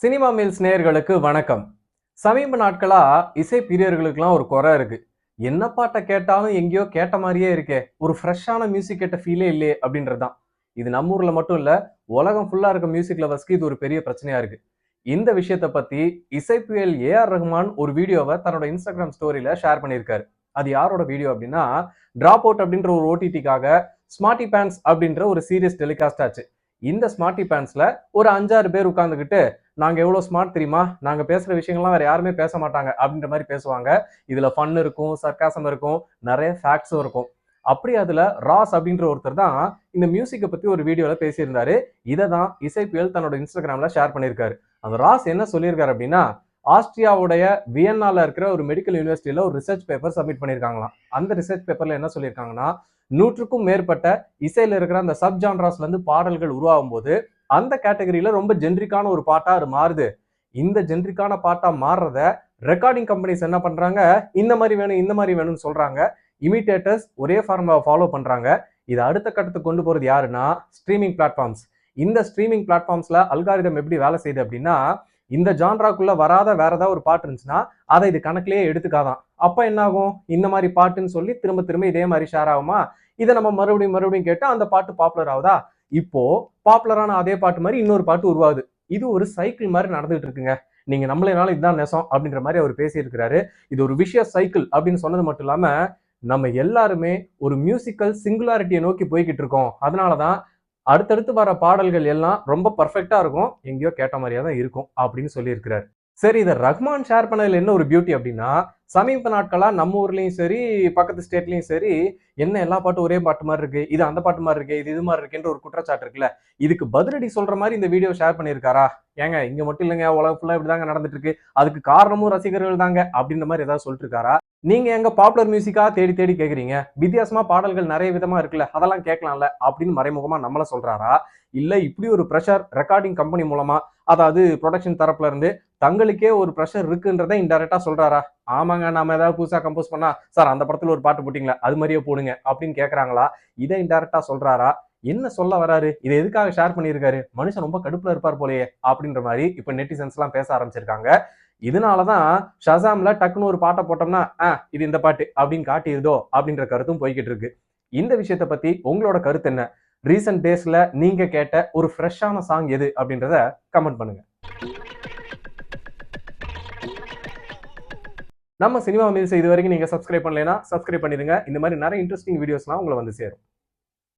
Cinema meals நேயர்களுக்கு வணக்கம். சமீப நாட்களா இசை பிரியர்களுக்கெல்லாம் ஒரு குறை இருக்கு. என்ன பாட்டை கேட்டாலும் எங்கேயோ கேட்ட மாதிரியே இருக்கே ஒரு ஃப்ரெஷ்ஷான மியூசிக் கேட்ட ஃபீலே இல்லையே அப்படின்றதுதான். இது நம்ம ஊர்ல மட்டும் இல்ல உலகம் ஃபுல்லா இருக்க மியூசிக் லவர்ஸ்க்கு இது ஒரு பெரிய பிரச்சனையா இருக்கு. இந்த விஷயத்தை பத்தி இசைப்புயல் ஏஆர் ரஹ்மான் ஒரு வீடியோவை தன்னோட இன்ஸ்டாகிராம் ஸ்டோரியில ஷேர் பண்ணியிருக்காரு. அது யாரோட வீடியோ அப்படின்னா டிராப் அவுட் அப்படின்ற ஒரு ஓடிடிக்காக ஸ்மார்ட்டி பேன்ஸ் அப்படின்ற ஒரு சீரியஸ் டெலிகாஸ்ட் ஆச்சு. இந்த ஸ்மார்ட்டி பேன்ஸ்ல ஒரு அஞ்சாறு பேர் உட்காந்துக்கிட்டு நாங்க எவ்வளவு ஸ்மார்ட் தெரியுமா? நாங்க பேசுற விஷயங்கள்லாம் வேற யாருமே பேச மாட்டாங்க அப்படின்ற மாதிரி பேசுவாங்க. இதுல ஃபன் இருக்கும் சர்க்காசம் இருக்கும் நிறைய ஃபேக்ட்ஸும் இருக்கும். அப்படி அதுல ராஸ் அப்படின்ற ஒருத்தர் தான் இந்த மியூசிக்கை பத்தி ஒரு வீடியோல பேசியிருந்தாரு. இதை தான் இசைப்புயல் தன்னோட இன்ஸ்டாகிராம்ல ஷேர் பண்ணியிருக்காரு. அந்த ராஸ் என்ன சொல்லியிருக்காரு அப்படின்னா ஆஸ்திரியாவுடைய வியன்னால இருக்கிற ஒரு மெடிக்கல் யூனிவர்சிட்டியில ஒரு ரிசர்ச் பேப்பர் சப்மிட் பண்ணியிருக்காங்களாம். அந்த ரிசர்ச் பேப்பர்ல என்ன சொல்லியிருக்காங்கன்னா நூற்றுக்கும் மேற்பட்ட இசையில் இருக்கிற அந்த சப் ஜான்ராஸ்ல இருந்து பாடல்கள் உருவாகும் போது அந்த கேட்டகரியில ரொம்ப ஜென்ரிக்கான ஒரு பாட்டா அது மாறுது. இந்த ஜென்ரிக்கான பாட்டா மாறுறத ரெக்கார்டிங் கம்பெனிஸ் என்ன பண்றாங்க? இந்த மாதிரி வேணும் இந்த மாதிரி வேணும்னு சொல்றாங்க. இமிட்டேட்டர்ஸ் ஒரே ஃபார்முலாவை ஃபாலோ பண்றாங்க. இதை அடுத்த கட்டத்துக்கு கொண்டு போறது யாருன்னா ஸ்ட்ரீமிங் பிளாட்ஃபார்ம்ஸ் இந்த ஸ்ட்ரீமிங் பிளாட்ஃபார்ம்ஸ்ல அல்காரிதம் எப்படி வேலை செய்யுது அப்படின்னா இந்த ஜான்ராக்குள்ள வராத வேற ஏதாவது ஒரு பாட்டு இருந்துச்சுன்னா அதை இது கணக்கிலேயே எடுத்துக்காதான். அப்ப என்னாகும்? இந்த மாதிரி பாட்டுன்னு சொல்லி திரும்ப திரும்ப இதே மாதிரி ஷேர் ஆகுமா? இதை நம்ம மறுபடியும் மறுபடியும் கேட்டால் அந்த பாட்டு பாப்புலர் ஆகுதா? இப்போ பாப்புலரான அதே பாட்டு மாதிரி இன்னொரு பாட்டு உருவாகுது. இது ஒரு சைக்கிள் மாதிரி நடந்துகிட்டு இருக்குங்க. நீங்க நம்மளால இதுதான் நெசம் அப்படின்ற மாதிரி அவர் பேசியிருக்கிறாரு. இது ஒரு விஷய சைக்கிள் அப்படின்னு சொன்னது மட்டும் இல்லாம நம்ம எல்லாருமே ஒரு மியூசிக்கல் சிங்குலாரிட்டியை நோக்கி போய்கிட்டு இருக்கோம். அதனாலதான் அடுத்தடுத்து வர பாடல்கள் எல்லாம் ரொம்ப பர்ஃபெக்டாக இருக்கும். எங்கேயோ கேட்ட மாதிரியாக தான் இருக்கும் அப்படின்னு சொல்லியிருக்கிறார். சரி இதை ரஹ்மான் ஷேர் பண்ணதில் என்ன ஒரு பியூட்டி அப்படின்னா சமீப நாட்களாக நம்ம ஊர்லேயும் சரி பக்கத்து ஸ்டேட்லையும் சரி என்ன எல்லா பாட்டும் ஒரே பாட்டு மாதிரி இருக்கு இது அந்த பாட்டு மாதிரி இருக்கு இது இது மாதிரி இருக்குன்ற ஒரு குற்றச்சாட்டு இருக்குல்ல இதுக்கு பதிலடி சொல்ற மாதிரி இந்த வீடியோ ஷேர் பண்ணியிருக்காரா? ஏங்க இங்க மட்டும் இல்லைங்க உலகம் ஃபுல்லா இப்படிதாங்க நடந்துட்டு இருக்கு அதுக்கு காரணமும் ரசிகர்கள் தாங்க அப்படின்ற மாதிரி ஏதாவது சொல்லிட்டு இருக்காரா நீங்க எங்க பாப்புலர் மியூசிக்கா தேடி தேடி கேக்குறீங்க வித்தியாசமா பாடல்கள் நிறைய விதமா இருக்குல்ல அதெல்லாம் கேட்கலாம்ல அப்படின்னு மறைமுகமா நம்மள சொல்றாரா? இல்ல இப்படி ஒரு ப்ரெஷர் ரெக்கார்டிங் கம்பெனி மூலமா அதாவது ப்ரொடக்ஷன் தரப்புல இருந்து தங்களுக்கே ஒரு ப்ரெஷர் இருக்குன்றதை இன்டெரக்டா சொல்றாரா? ஆமாங்க நாம ஏதாவது புதுசாக கம்போஸ் பண்ணா சார் அந்த படத்தில் ஒரு பாட்டு போட்டிங்களா? அது மாதிரியே போடுங்க அப்படின்னு கேட்குறாங்களா இதை இன்டெரக்டா சொல்றாரா? என்ன சொல்ல வராரு? இதை எதுக்காக ஷேர் பண்ணியிருக்காரு? மனுஷன் ரொம்ப கடுப்புல இருப்பார் போலயே அப்படின்ற மாதிரி இப்போ நெட்டிசன்ஸ் எல்லாம் பேச ஆரம்பிச்சிருக்காங்க. இதனாலதான் ஷசாம்ல டக்குன்னு ஒரு பாட்டை போட்டோம்னா ஆ இது இந்த பாட்டு அப்படின்னு காட்டியிருதோ அப்படின்ற கருத்தும் போய்கிட்டு இருக்கு. இந்த விஷயத்தை பத்தி உங்களோட கருத்து என்ன? ரீசன்ட் டேஸ்ல நீங்க கேட்ட ஒரு ஃப்ரெஷ்ஷான சாங் எது அப்படின்றத கமெண்ட் பண்ணுங்க. நம்ம சினிமா மீல்ஸ் இது வரைக்கும் நீங்க சப்ஸ்கிரைப் பண்ணலைன்னா சப்ஸ்கிரைப் பண்ணிடுங்க. இந்த மாதிரி நிறைய இன்ட்ரெஸ்டிங் வீடியோஸ்லாம் உங்களை வந்து சேரும்.